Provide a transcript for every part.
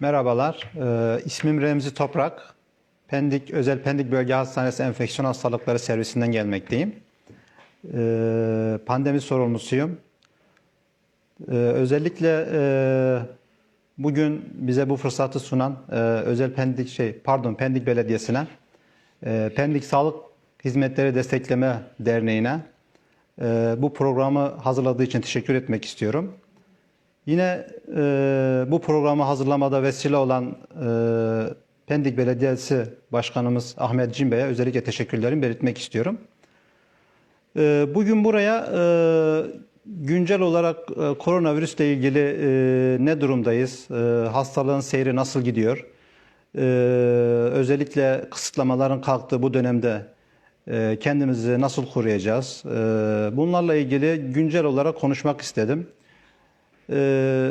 Merhabalar, ee, ismim Remzi Toprak. Pendik Özel Pendik Bölge Hastanesi Enfeksiyon Hastalıkları Servisinden gelmekteyim. Ee, pandemi sorumlusuyum. Ee, özellikle e, bugün bize bu fırsatı sunan e, Özel Pendik şey pardon Pendik Belediyesi'ne, e, Pendik Sağlık Hizmetleri Destekleme Derneği'ne e, bu programı hazırladığı için teşekkür etmek istiyorum. Yine e, bu programı hazırlamada vesile olan e, Pendik Belediyesi Başkanımız Ahmet Cimbe'ye özellikle teşekkürlerimi belirtmek istiyorum. E, bugün buraya e, güncel olarak e, koronavirüsle ilgili e, ne durumdayız, e, hastalığın seyri nasıl gidiyor, e, özellikle kısıtlamaların kalktığı bu dönemde e, kendimizi nasıl koruyacağız, e, bunlarla ilgili güncel olarak konuşmak istedim. Ee,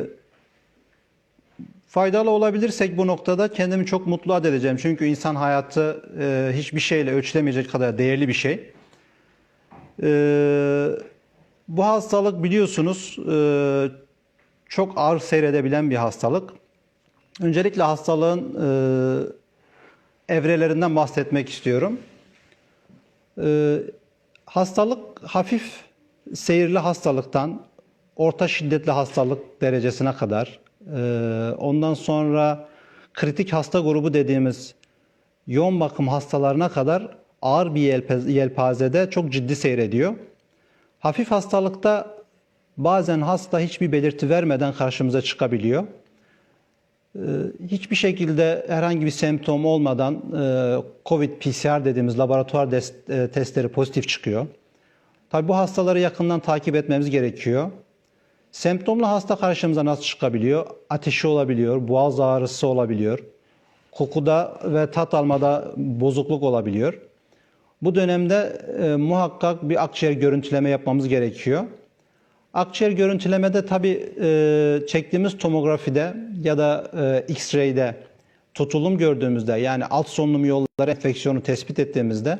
faydalı olabilirsek bu noktada kendimi çok mutlu edeceğim. Çünkü insan hayatı e, hiçbir şeyle ölçülemeyecek kadar değerli bir şey. Ee, bu hastalık biliyorsunuz e, çok ağır seyredebilen bir hastalık. Öncelikle hastalığın e, evrelerinden bahsetmek istiyorum. Ee, hastalık hafif seyirli hastalıktan orta şiddetli hastalık derecesine kadar, e, ondan sonra kritik hasta grubu dediğimiz yoğun bakım hastalarına kadar ağır bir yelpazede çok ciddi seyrediyor. Hafif hastalıkta bazen hasta hiçbir belirti vermeden karşımıza çıkabiliyor. E, Hiçbir şekilde herhangi bir semptom olmadan e, COVID PCR dediğimiz laboratuvar testleri pozitif çıkıyor. Tabii bu hastaları yakından takip etmemiz gerekiyor. Semptomlu hasta karşımıza nasıl çıkabiliyor? Ateşi olabiliyor, boğaz ağrısı olabiliyor, kokuda ve tat almada bozukluk olabiliyor. Bu dönemde e, muhakkak bir akciğer görüntüleme yapmamız gerekiyor. Akciğer görüntülemede tabii e, çektiğimiz tomografide ya da e, X-ray'de tutulum gördüğümüzde yani alt solunum yolları enfeksiyonu tespit ettiğimizde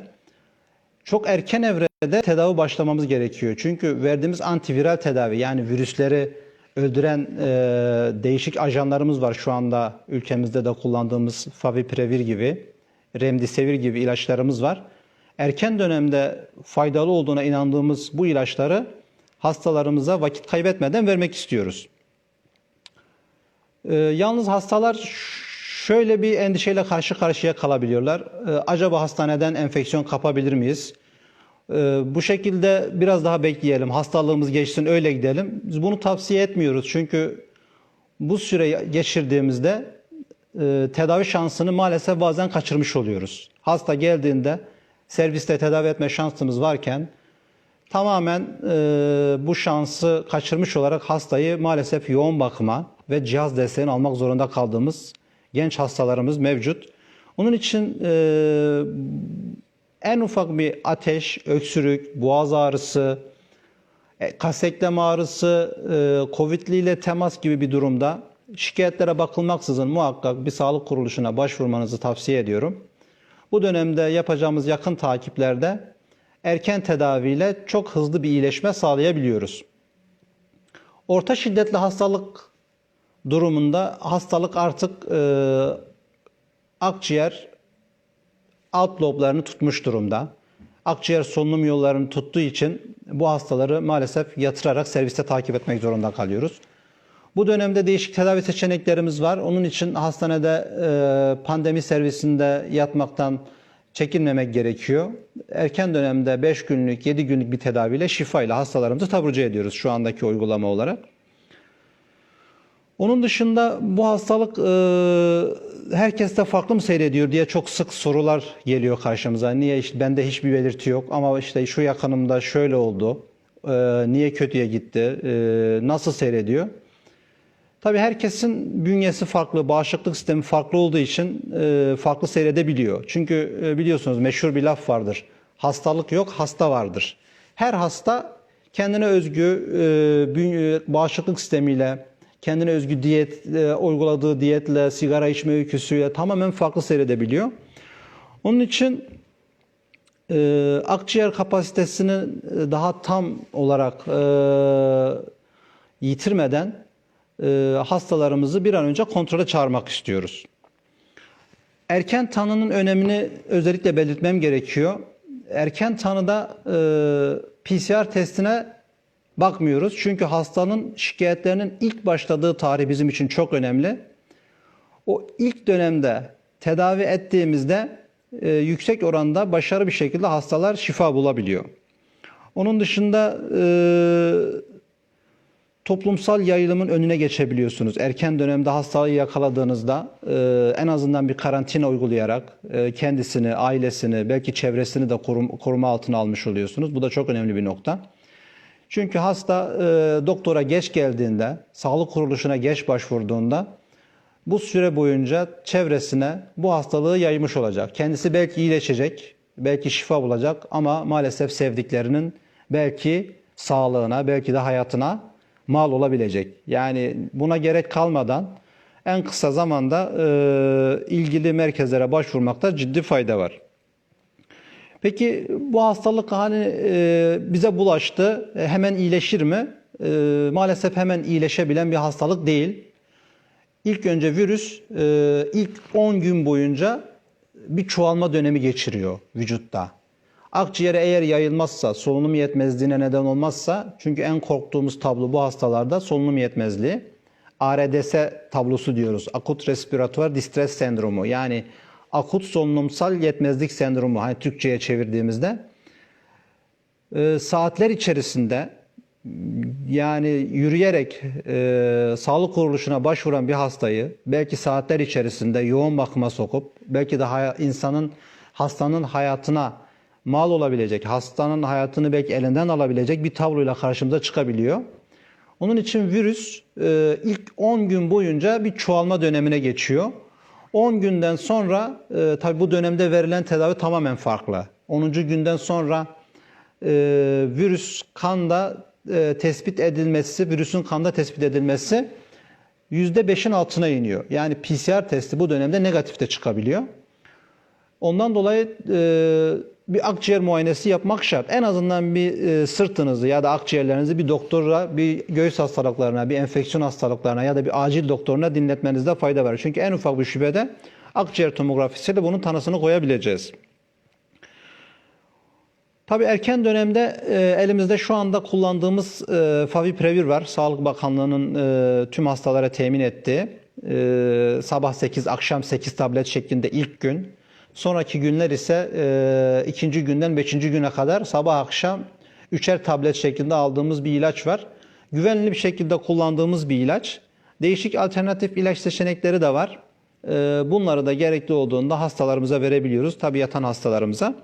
çok erken evrede tedavi başlamamız gerekiyor. Çünkü verdiğimiz antiviral tedavi yani virüsleri öldüren e, değişik ajanlarımız var şu anda ülkemizde de kullandığımız Favipiravir gibi, Remdesivir gibi ilaçlarımız var. Erken dönemde faydalı olduğuna inandığımız bu ilaçları hastalarımıza vakit kaybetmeden vermek istiyoruz. Ee, yalnız hastalar şöyle bir endişeyle karşı karşıya kalabiliyorlar. Ee, acaba hastaneden enfeksiyon kapabilir miyiz? Ee, bu şekilde biraz daha bekleyelim, hastalığımız geçsin öyle gidelim. Biz bunu tavsiye etmiyoruz çünkü bu süreyi geçirdiğimizde e, tedavi şansını maalesef bazen kaçırmış oluyoruz. Hasta geldiğinde serviste tedavi etme şansımız varken tamamen e, bu şansı kaçırmış olarak hastayı maalesef yoğun bakıma ve cihaz desteğini almak zorunda kaldığımız genç hastalarımız mevcut. Onun için e, en ufak bir ateş, öksürük, boğaz ağrısı, e, kas eklem ağrısı, e, Covid'li ile temas gibi bir durumda şikayetlere bakılmaksızın muhakkak bir sağlık kuruluşuna başvurmanızı tavsiye ediyorum. Bu dönemde yapacağımız yakın takiplerde erken tedaviyle çok hızlı bir iyileşme sağlayabiliyoruz. Orta şiddetli hastalık durumunda hastalık artık e, akciğer alt loblarını tutmuş durumda. Akciğer solunum yollarını tuttuğu için bu hastaları maalesef yatırarak serviste takip etmek zorunda kalıyoruz. Bu dönemde değişik tedavi seçeneklerimiz var. Onun için hastanede e, pandemi servisinde yatmaktan çekinmemek gerekiyor. Erken dönemde 5 günlük, 7 günlük bir tedaviyle şifayla hastalarımızı taburcu ediyoruz şu andaki uygulama olarak. Onun dışında bu hastalık e, herkeste farklı mı seyrediyor diye çok sık sorular geliyor karşımıza. Niye işte bende hiçbir belirti yok ama işte şu yakınımda şöyle oldu. E, niye kötüye gitti? E, nasıl seyrediyor? Tabii herkesin bünyesi farklı, bağışıklık sistemi farklı olduğu için e, farklı seyredebiliyor. Çünkü e, biliyorsunuz meşhur bir laf vardır. Hastalık yok, hasta vardır. Her hasta kendine özgü e, bağışıklık sistemiyle, kendine özgü diyet, e, uyguladığı diyetle, sigara içme öyküsüyle tamamen farklı seyredebiliyor. Onun için e, akciğer kapasitesini e, daha tam olarak e, yitirmeden e, hastalarımızı bir an önce kontrole çağırmak istiyoruz. Erken tanının önemini özellikle belirtmem gerekiyor. Erken tanıda e, PCR testine bakmıyoruz. Çünkü hastanın şikayetlerinin ilk başladığı tarih bizim için çok önemli. O ilk dönemde tedavi ettiğimizde e, yüksek oranda başarılı bir şekilde hastalar şifa bulabiliyor. Onun dışında e, toplumsal yayılımın önüne geçebiliyorsunuz. Erken dönemde hastalığı yakaladığınızda e, en azından bir karantina uygulayarak e, kendisini, ailesini, belki çevresini de korum, koruma altına almış oluyorsunuz. Bu da çok önemli bir nokta. Çünkü hasta e, doktora geç geldiğinde, sağlık kuruluşuna geç başvurduğunda bu süre boyunca çevresine bu hastalığı yaymış olacak. Kendisi belki iyileşecek, belki şifa bulacak ama maalesef sevdiklerinin belki sağlığına, belki de hayatına mal olabilecek. Yani buna gerek kalmadan en kısa zamanda e, ilgili merkezlere başvurmakta ciddi fayda var. Peki bu hastalık hani e, bize bulaştı, e, hemen iyileşir mi? E, maalesef hemen iyileşebilen bir hastalık değil. İlk önce virüs e, ilk 10 gün boyunca bir çoğalma dönemi geçiriyor vücutta. Akciğere eğer yayılmazsa, solunum yetmezliğine neden olmazsa, çünkü en korktuğumuz tablo bu hastalarda solunum yetmezliği. ARDS tablosu diyoruz. Akut respiratuar distress sendromu. Yani akut solunumsal yetmezlik sendromu. Hani Türkçe'ye çevirdiğimizde. Ee, saatler içerisinde yani yürüyerek e, sağlık kuruluşuna başvuran bir hastayı belki saatler içerisinde yoğun bakıma sokup belki de insanın hastanın hayatına mal olabilecek, hastanın hayatını belki elinden alabilecek bir tabloyla karşımıza çıkabiliyor. Onun için virüs e, ilk 10 gün boyunca bir çoğalma dönemine geçiyor. 10 günden sonra e, tabi bu dönemde verilen tedavi tamamen farklı. 10. günden sonra e, virüs kanda e, tespit edilmesi, virüsün kanda tespit edilmesi %5'in altına iniyor. Yani PCR testi bu dönemde negatifte çıkabiliyor. Ondan dolayı e, bir akciğer muayenesi yapmak şart. En azından bir e, sırtınızı ya da akciğerlerinizi bir doktora, bir göğüs hastalıklarına, bir enfeksiyon hastalıklarına ya da bir acil doktoruna dinletmenizde fayda var. Çünkü en ufak bir şüphede akciğer tomografisiyle bunun tanısını koyabileceğiz. Tabii erken dönemde e, elimizde şu anda kullandığımız e, Faviprevir var. Sağlık Bakanlığı'nın e, tüm hastalara temin ettiği e, sabah 8, akşam 8 tablet şeklinde ilk gün. Sonraki günler ise e, ikinci günden beşinci güne kadar sabah akşam üçer tablet şeklinde aldığımız bir ilaç var. Güvenli bir şekilde kullandığımız bir ilaç. Değişik alternatif ilaç seçenekleri de var. E, bunları da gerekli olduğunda hastalarımıza verebiliyoruz. Tabii yatan hastalarımıza.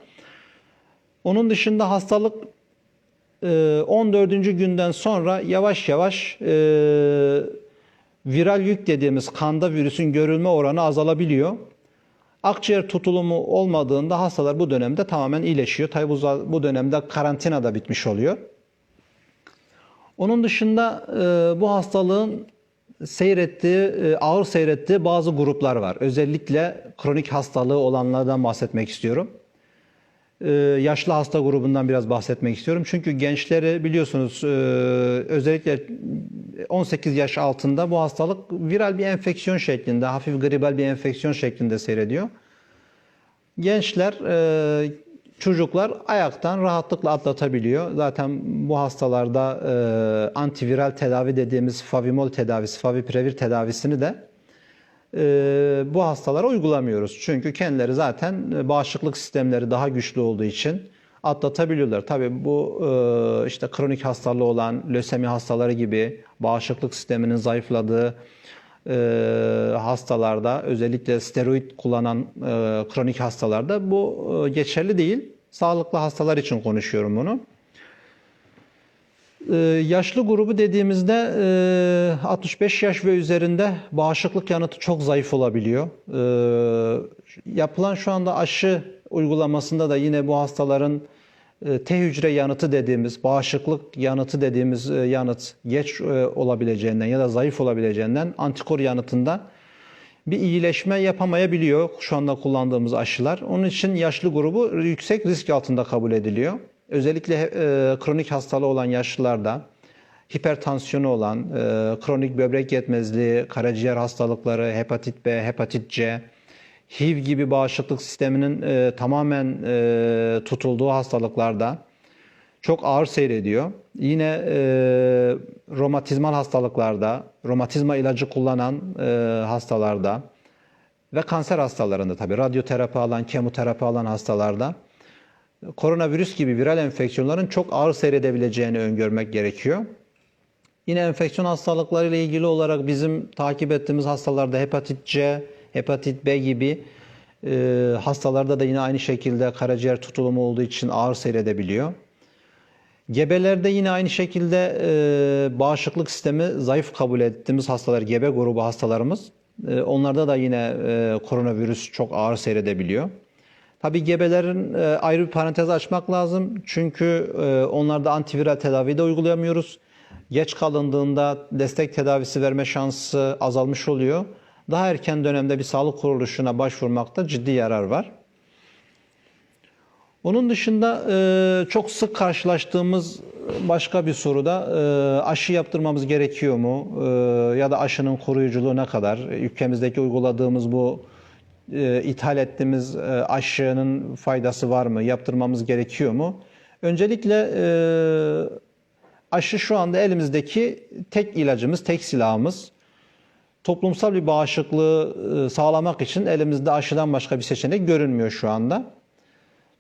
Onun dışında hastalık e, 14. günden sonra yavaş yavaş e, viral yük dediğimiz kanda virüsün görülme oranı azalabiliyor. Akciğer tutulumu olmadığında hastalar bu dönemde tamamen iyileşiyor. Tabi bu, bu dönemde karantina da bitmiş oluyor. Onun dışında e, bu hastalığın seyrettiği, e, ağır seyrettiği bazı gruplar var. Özellikle kronik hastalığı olanlardan bahsetmek istiyorum. E, yaşlı hasta grubundan biraz bahsetmek istiyorum. Çünkü gençleri biliyorsunuz özellikle 18 yaş altında bu hastalık viral bir enfeksiyon şeklinde, hafif gribal bir enfeksiyon şeklinde seyrediyor. Gençler, e, çocuklar ayaktan rahatlıkla atlatabiliyor. Zaten bu hastalarda e, antiviral tedavi dediğimiz favimol tedavisi, faviprevir tedavisini de e, bu hastalara uygulamıyoruz. Çünkü kendileri zaten bağışıklık sistemleri daha güçlü olduğu için atlatabiliyorlar. Tabii bu işte kronik hastalığı olan lösemi hastaları gibi bağışıklık sisteminin zayıfladığı e, hastalarda özellikle steroid kullanan e, kronik hastalarda bu e, geçerli değil. Sağlıklı hastalar için konuşuyorum bunu. Ee, yaşlı grubu dediğimizde e, 65 yaş ve üzerinde bağışıklık yanıtı çok zayıf olabiliyor. Ee, yapılan şu anda aşı uygulamasında da yine bu hastaların e, T hücre yanıtı dediğimiz, bağışıklık yanıtı dediğimiz e, yanıt geç e, olabileceğinden ya da zayıf olabileceğinden antikor yanıtında bir iyileşme yapamayabiliyor şu anda kullandığımız aşılar. Onun için yaşlı grubu yüksek risk altında kabul ediliyor. Özellikle e, kronik hastalığı olan yaşlılarda hipertansiyonu olan, kronik böbrek yetmezliği, karaciğer hastalıkları, hepatit B, hepatit C, HIV gibi bağışıklık sisteminin e, tamamen e, tutulduğu hastalıklarda çok ağır seyrediyor. Yine e, romatizmal hastalıklarda, romatizma ilacı kullanan e, hastalarda ve kanser hastalarında tabii radyoterapi alan, kemoterapi alan hastalarda koronavirüs gibi viral enfeksiyonların çok ağır seyredebileceğini öngörmek gerekiyor. Yine enfeksiyon hastalıkları ile ilgili olarak bizim takip ettiğimiz hastalarda hepatit C, hepatit B gibi e, hastalarda da yine aynı şekilde karaciğer tutulumu olduğu için ağır seyredebiliyor. Gebelerde yine aynı şekilde e, bağışıklık sistemi zayıf kabul ettiğimiz hastalar, gebe grubu hastalarımız, e, onlarda da yine e, koronavirüs çok ağır seyredebiliyor. Tabii gebelerin e, ayrı bir parantez açmak lazım. Çünkü e, onlarda antiviral tedavi de uygulayamıyoruz. Geç kalındığında destek tedavisi verme şansı azalmış oluyor. Daha erken dönemde bir sağlık kuruluşuna başvurmakta ciddi yarar var. Onun dışında e, çok sık karşılaştığımız başka bir soru da e, aşı yaptırmamız gerekiyor mu? E, ya da aşının koruyuculuğu ne kadar? Ülkemizdeki uyguladığımız bu e, ithal ettiğimiz e, aşının faydası var mı? Yaptırmamız gerekiyor mu? Öncelikle e, aşı şu anda elimizdeki tek ilacımız, tek silahımız. Toplumsal bir bağışıklığı e, sağlamak için elimizde aşıdan başka bir seçenek görünmüyor şu anda.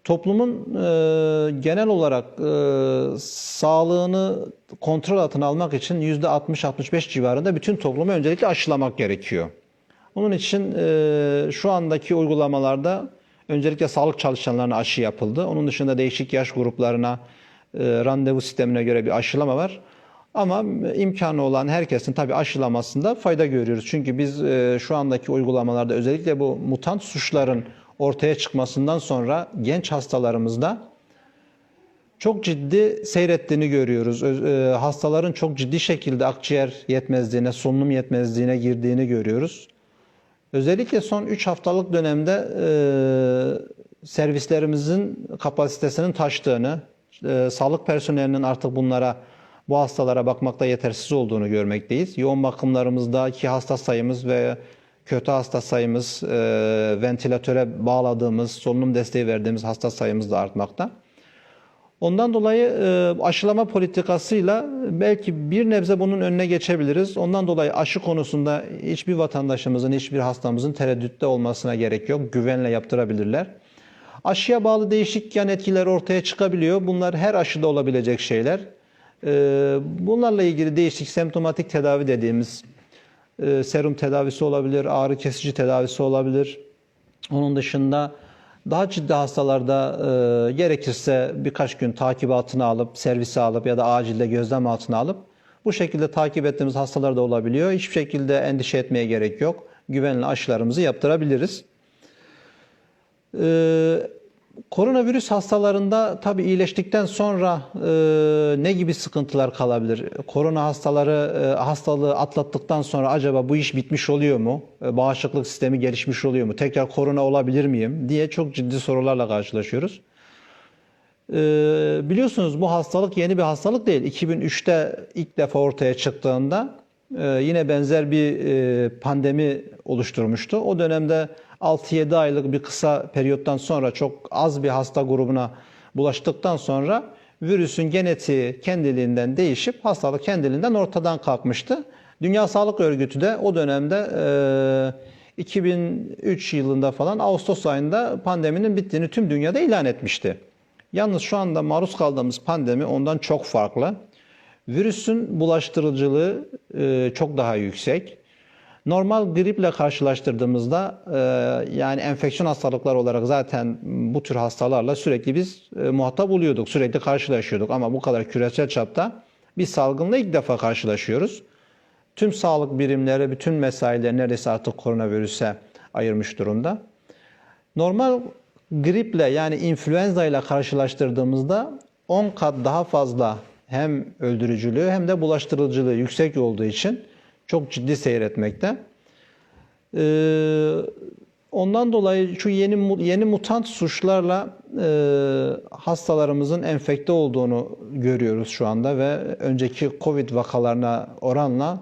Toplumun e, genel olarak e, sağlığını kontrol altına almak için %60-65 civarında bütün toplumu öncelikle aşılamak gerekiyor. Onun için e, şu andaki uygulamalarda öncelikle sağlık çalışanlarına aşı yapıldı. Onun dışında değişik yaş gruplarına e, randevu sistemine göre bir aşılama var. Ama imkanı olan herkesin tabii aşılamasında fayda görüyoruz. Çünkü biz e, şu andaki uygulamalarda özellikle bu mutant suçların ortaya çıkmasından sonra genç hastalarımızda çok ciddi seyrettiğini görüyoruz. E, hastaların çok ciddi şekilde akciğer yetmezliğine, solunum yetmezliğine girdiğini görüyoruz. Özellikle son 3 haftalık dönemde e, servislerimizin kapasitesinin taştığını, sağlık personelinin artık bunlara bu hastalara bakmakta yetersiz olduğunu görmekteyiz. Yoğun bakımlarımızdaki hasta sayımız ve kötü hasta sayımız, e, ventilatöre bağladığımız, solunum desteği verdiğimiz hasta sayımız da artmakta. Ondan dolayı e, aşılama politikasıyla belki bir nebze bunun önüne geçebiliriz. Ondan dolayı aşı konusunda hiçbir vatandaşımızın, hiçbir hastamızın tereddütte olmasına gerek yok. Güvenle yaptırabilirler. Aşıya bağlı değişik yan etkiler ortaya çıkabiliyor. Bunlar her aşıda olabilecek şeyler. E, bunlarla ilgili değişik semptomatik tedavi dediğimiz e, serum tedavisi olabilir, ağrı kesici tedavisi olabilir. Onun dışında daha ciddi hastalarda e, gerekirse birkaç gün takibatını alıp, servise alıp ya da acilde gözlem altına alıp bu şekilde takip ettiğimiz hastalar da olabiliyor. Hiçbir şekilde endişe etmeye gerek yok. Güvenli aşılarımızı yaptırabiliriz. Ee, koronavirüs hastalarında tabii iyileştikten sonra e, ne gibi sıkıntılar kalabilir? Korona hastaları e, hastalığı atlattıktan sonra acaba bu iş bitmiş oluyor mu? E, bağışıklık sistemi gelişmiş oluyor mu? Tekrar korona olabilir miyim? diye çok ciddi sorularla karşılaşıyoruz. Ee, biliyorsunuz bu hastalık yeni bir hastalık değil. 2003'te ilk defa ortaya çıktığında e, yine benzer bir e, pandemi oluşturmuştu. O dönemde 6-7 aylık bir kısa periyottan sonra çok az bir hasta grubuna bulaştıktan sonra virüsün genetiği kendiliğinden değişip hastalık kendiliğinden ortadan kalkmıştı. Dünya Sağlık Örgütü de o dönemde e, 2003 yılında falan Ağustos ayında pandeminin bittiğini tüm dünyada ilan etmişti. Yalnız şu anda maruz kaldığımız pandemi ondan çok farklı. Virüsün bulaştırıcılığı çok daha yüksek. Normal griple karşılaştırdığımızda e, yani enfeksiyon hastalıklar olarak zaten bu tür hastalarla sürekli biz e, muhatap oluyorduk, sürekli karşılaşıyorduk. Ama bu kadar küresel çapta bir salgınla ilk defa karşılaşıyoruz. Tüm sağlık birimleri, bütün mesaileri neredeyse artık koronavirüse ayırmış durumda. Normal griple yani influenza ile karşılaştırdığımızda 10 kat daha fazla hem öldürücülüğü hem de bulaştırıcılığı yüksek olduğu için çok ciddi seyretmekte. Ee, Ondan dolayı şu yeni yeni mutant suçlarla e, hastalarımızın enfekte olduğunu görüyoruz şu anda ve önceki Covid vakalarına oranla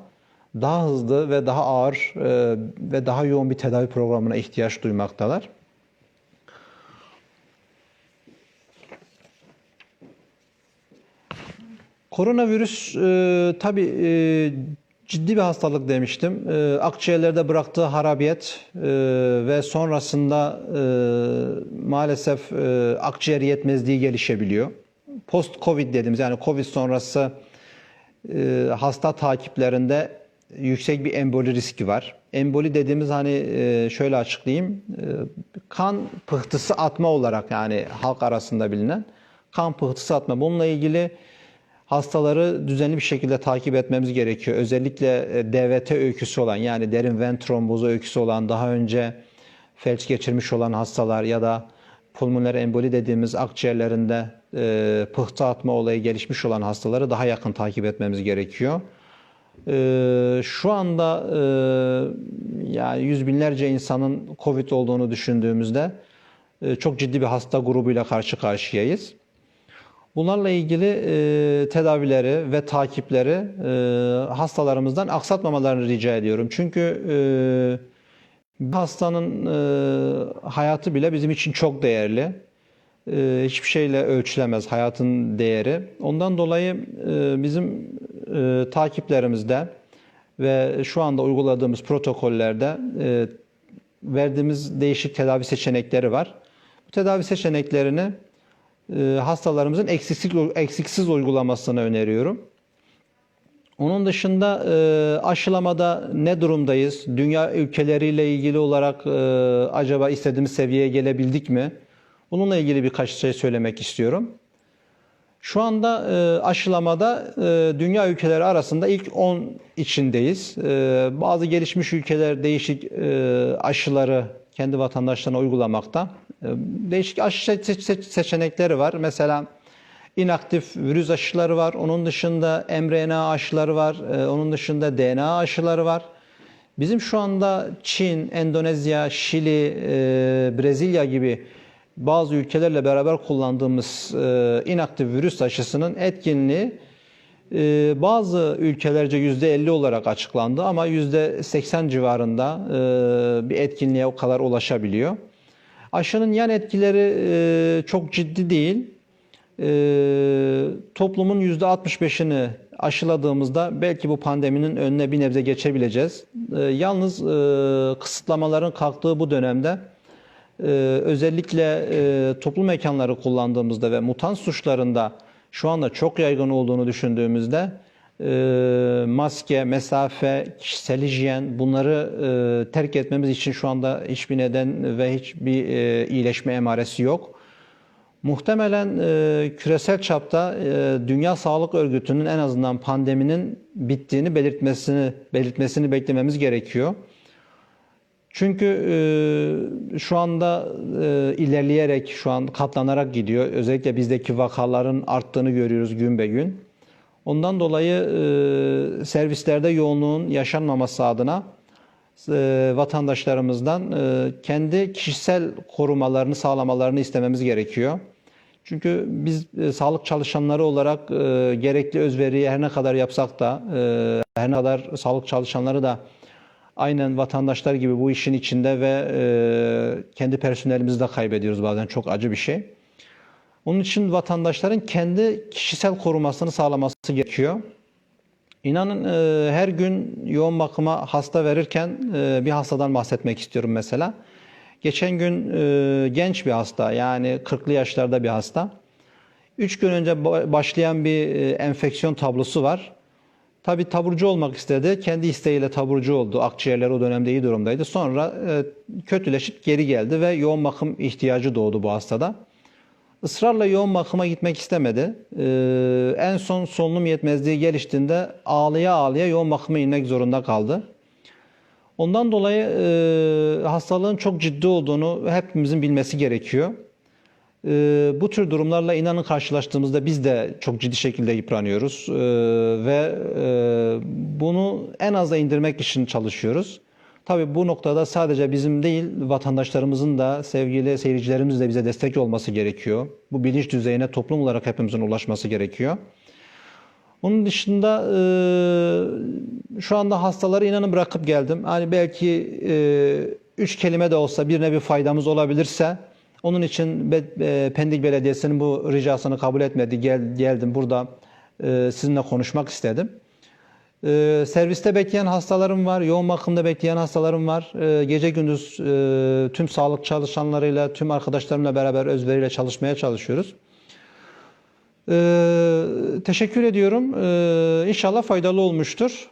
daha hızlı ve daha ağır e, ve daha yoğun bir tedavi programına ihtiyaç duymaktalar. Koronavirüs e, tabii e, ciddi bir hastalık demiştim. E, akciğerlerde bıraktığı harabiyet e, ve sonrasında e, maalesef e, akciğer yetmezliği gelişebiliyor. Post-Covid dediğimiz yani Covid sonrası e, hasta takiplerinde yüksek bir emboli riski var. Emboli dediğimiz hani e, şöyle açıklayayım. E, kan pıhtısı atma olarak yani halk arasında bilinen kan pıhtısı atma. Bununla ilgili hastaları düzenli bir şekilde takip etmemiz gerekiyor. Özellikle e, DVT öyküsü olan yani derin ven trombozu öyküsü olan daha önce felç geçirmiş olan hastalar ya da pulmoner emboli dediğimiz akciğerlerinde e, pıhtı atma olayı gelişmiş olan hastaları daha yakın takip etmemiz gerekiyor. E, şu anda e, yani yüz binlerce insanın COVID olduğunu düşündüğümüzde e, çok ciddi bir hasta grubuyla karşı karşıyayız. Bunlarla ilgili e, tedavileri ve takipleri e, hastalarımızdan aksatmamalarını rica ediyorum. Çünkü e, bir hastanın e, hayatı bile bizim için çok değerli. E, hiçbir şeyle ölçülemez hayatın değeri. Ondan dolayı e, bizim e, takiplerimizde ve şu anda uyguladığımız protokollerde e, verdiğimiz değişik tedavi seçenekleri var. Bu tedavi seçeneklerini hastalarımızın eksiksiz, eksiksiz uygulamasını öneriyorum. Onun dışında e, aşılamada ne durumdayız? Dünya ülkeleriyle ilgili olarak e, acaba istediğimiz seviyeye gelebildik mi? Bununla ilgili birkaç şey söylemek istiyorum. Şu anda e, aşılamada e, dünya ülkeleri arasında ilk 10 içindeyiz. E, bazı gelişmiş ülkeler değişik e, aşıları kendi vatandaşlarına uygulamakta. E, değişik aşı se- se- seçenekleri var. Mesela inaktif virüs aşıları var. Onun dışında mRNA aşıları var. E, onun dışında DNA aşıları var. Bizim şu anda Çin, Endonezya, Şili, e, Brezilya gibi bazı ülkelerle beraber kullandığımız e, inaktif virüs aşısının etkinliği bazı ülkelerce %50 olarak açıklandı ama %80 civarında e, bir etkinliğe o kadar ulaşabiliyor. Aşının yan etkileri e, çok ciddi değil. E, toplumun %65'ini aşıladığımızda belki bu pandeminin önüne bir nebze geçebileceğiz. Yalnız kısıtlamaların kalktığı bu dönemde ee, özellikle toplu mekanları kullandığımızda ve mutant suçlarında şu anda çok yaygın olduğunu düşündüğümüzde e, maske, mesafe, kişisel hijyen bunları e, terk etmemiz için şu anda hiçbir neden ve hiçbir e, iyileşme emaresi yok. Muhtemelen e, küresel çapta e, Dünya Sağlık Örgütü'nün en azından pandeminin bittiğini belirtmesini belirtmesini beklememiz gerekiyor. Çünkü e, şu anda e, ilerleyerek, şu an katlanarak gidiyor. Özellikle bizdeki vakaların arttığını görüyoruz gün be gün. Ondan dolayı e, servislerde yoğunluğun yaşanmaması adına e, vatandaşlarımızdan e, kendi kişisel korumalarını sağlamalarını istememiz gerekiyor. Çünkü biz e, sağlık çalışanları olarak e, gerekli özveriyi her ne kadar yapsak da, e, her ne kadar sağlık çalışanları da aynen vatandaşlar gibi bu işin içinde ve e, kendi personelimizi de kaybediyoruz bazen çok acı bir şey. Onun için vatandaşların kendi kişisel korumasını sağlaması gerekiyor. İnanın e, her gün yoğun bakıma hasta verirken e, bir hastadan bahsetmek istiyorum mesela. Geçen gün e, genç bir hasta yani 40'lı yaşlarda bir hasta. 3 gün önce ba- başlayan bir e, enfeksiyon tablosu var. Tabi taburcu olmak istedi. Kendi isteğiyle taburcu oldu. Akciğerleri o dönemde iyi durumdaydı. Sonra e, kötüleşip geri geldi ve yoğun bakım ihtiyacı doğdu bu hastada. Israrla yoğun bakıma gitmek istemedi. E, en son solunum yetmezliği geliştiğinde ağlaya ağlaya yoğun bakıma inmek zorunda kaldı. Ondan dolayı e, hastalığın çok ciddi olduğunu hepimizin bilmesi gerekiyor. E, bu tür durumlarla inanın karşılaştığımızda biz de çok ciddi şekilde yıpranıyoruz E, ve e, bunu en aza indirmek için çalışıyoruz. Tabii bu noktada sadece bizim değil, vatandaşlarımızın da, sevgili seyircilerimizin de bize destek olması gerekiyor. Bu bilinç düzeyine toplum olarak hepimizin ulaşması gerekiyor. Onun dışında e, şu anda hastaları inanın bırakıp geldim. Hani belki e, üç kelime de olsa bir nevi faydamız olabilirse onun için Pendik Belediyesi'nin bu ricasını kabul etmedi. Gel, geldim burada e, sizinle konuşmak istedim. E, serviste bekleyen hastalarım var, yoğun bakımda bekleyen hastalarım var. E, gece gündüz tüm sağlık çalışanlarıyla, tüm arkadaşlarımla beraber özveriyle çalışmaya çalışıyoruz. Teşekkür ediyorum. İnşallah faydalı olmuştur.